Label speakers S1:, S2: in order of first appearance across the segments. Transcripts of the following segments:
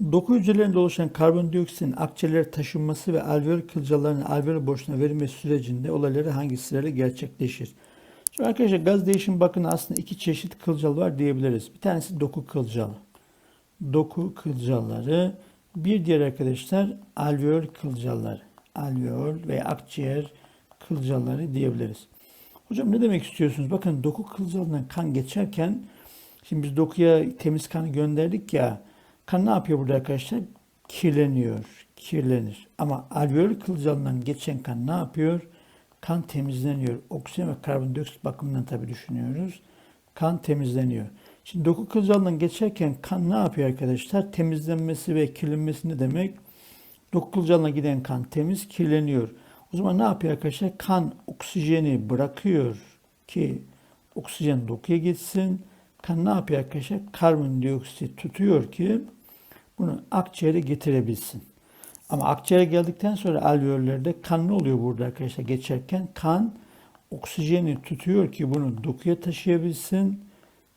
S1: Doku hücrelerinde oluşan karbondioksitin akciğerlere taşınması ve alveol kılcalarının alveol boşluğuna verilmesi sürecinde olayları hangi sırayla gerçekleşir? Şimdi arkadaşlar gaz değişimi bakın aslında iki çeşit kılcal var diyebiliriz. Bir tanesi doku kılcalı. Doku kılcalları. Bir diğer arkadaşlar alveol kılcalları. Alveol ve akciğer kılcalları diyebiliriz. Hocam ne demek istiyorsunuz? Bakın doku kılcalından kan geçerken şimdi biz dokuya temiz kanı gönderdik ya kan ne yapıyor burada arkadaşlar? Kirleniyor. Kirlenir. Ama alveol kılcalından geçen kan ne yapıyor? Kan temizleniyor. Oksijen ve karbondioksit bakımından tabii düşünüyoruz. Kan temizleniyor. Şimdi doku kılcalından geçerken kan ne yapıyor arkadaşlar? Temizlenmesi ve kirlenmesi ne demek? Doku kılcalına giden kan temiz, kirleniyor. O zaman ne yapıyor arkadaşlar? Kan oksijeni bırakıyor ki oksijen dokuya gitsin. Kan ne yapıyor arkadaşlar? Karbondioksit tutuyor ki bunu akciğere getirebilsin. Ama akciğere geldikten sonra alveollerde kan ne oluyor burada arkadaşlar geçerken? Kan oksijeni tutuyor ki bunu dokuya taşıyabilsin.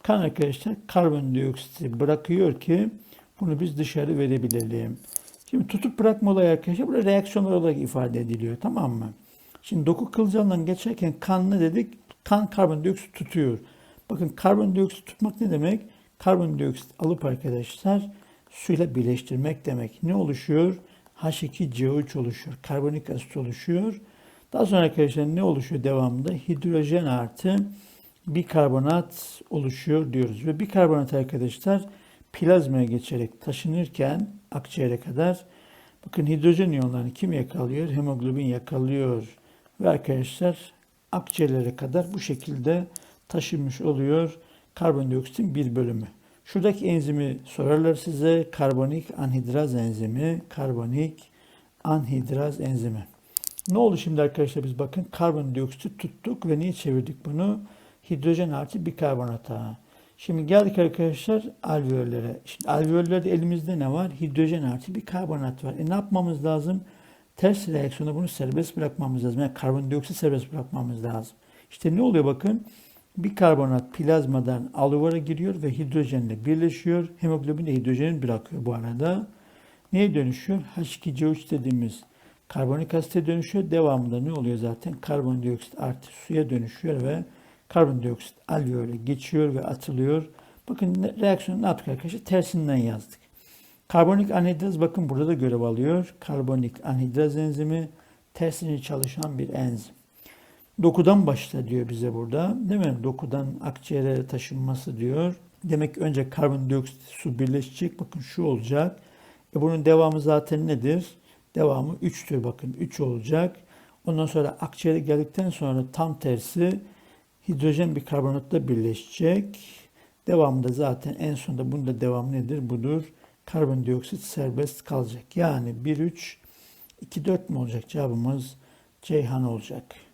S1: Kan arkadaşlar karbondioksiti bırakıyor ki bunu biz dışarı verebilelim. Şimdi tutup bırakma olayı arkadaşlar burada reaksiyonlar olarak ifade ediliyor tamam mı? Şimdi doku kılcalından geçerken kan ne dedik? Kan karbondioksit tutuyor. Bakın karbondioksit tutmak ne demek? Karbondioksit alıp arkadaşlar suyla birleştirmek demek. Ne oluşuyor? H2CO3 oluşuyor. Karbonik asit oluşuyor. Daha sonra arkadaşlar ne oluşuyor devamında? Hidrojen artı bikarbonat oluşuyor diyoruz. Ve bikarbonat arkadaşlar plazmaya geçerek taşınırken akciğere kadar bakın hidrojen iyonlarını kim yakalıyor? Hemoglobin yakalıyor. Ve arkadaşlar akciğerlere kadar bu şekilde taşınmış oluyor karbondioksitin bir bölümü. Şuradaki enzimi sorarlar size. Karbonik anhidraz enzimi. Karbonik anhidraz enzimi. Ne oldu şimdi arkadaşlar biz bakın karbondioksit tuttuk ve niye çevirdik bunu? Hidrojen artı bikarbonata. Şimdi geldik arkadaşlar alveollere. Şimdi alveollerde elimizde ne var? Hidrojen artı bikarbonat var. E ne yapmamız lazım? Ters reaksiyonda bunu serbest bırakmamız lazım. Yani karbondioksit serbest bırakmamız lazım. İşte ne oluyor bakın? Bikarbonat plazmadan aluvara giriyor ve hidrojenle birleşiyor. Hemoglobin de hidrojeni bırakıyor bu arada. Neye dönüşüyor? H2CO3 dediğimiz karbonik asite dönüşüyor. Devamında ne oluyor zaten? Karbondioksit artı suya dönüşüyor ve karbondioksit alveole geçiyor ve atılıyor. Bakın reaksiyonu ne yaptık arkadaşlar? Tersinden yazdık. Karbonik anhidraz bakın burada da görev alıyor. Karbonik anhidraz enzimi tersine çalışan bir enzim. Dokudan başla diyor bize burada. Değil mi? Dokudan akciğere taşınması diyor. Demek ki önce karbondioksit su birleşecek. Bakın şu olacak. E bunun devamı zaten nedir? Devamı 3'tür bakın. 3 olacak. Ondan sonra akciğere geldikten sonra tam tersi hidrojen bir karbonatla birleşecek. Devamında zaten en sonunda bunun da devamı nedir? Budur. Karbondioksit serbest kalacak. Yani 1 3 2 4 mi olacak? Cevabımız Ceyhan olacak.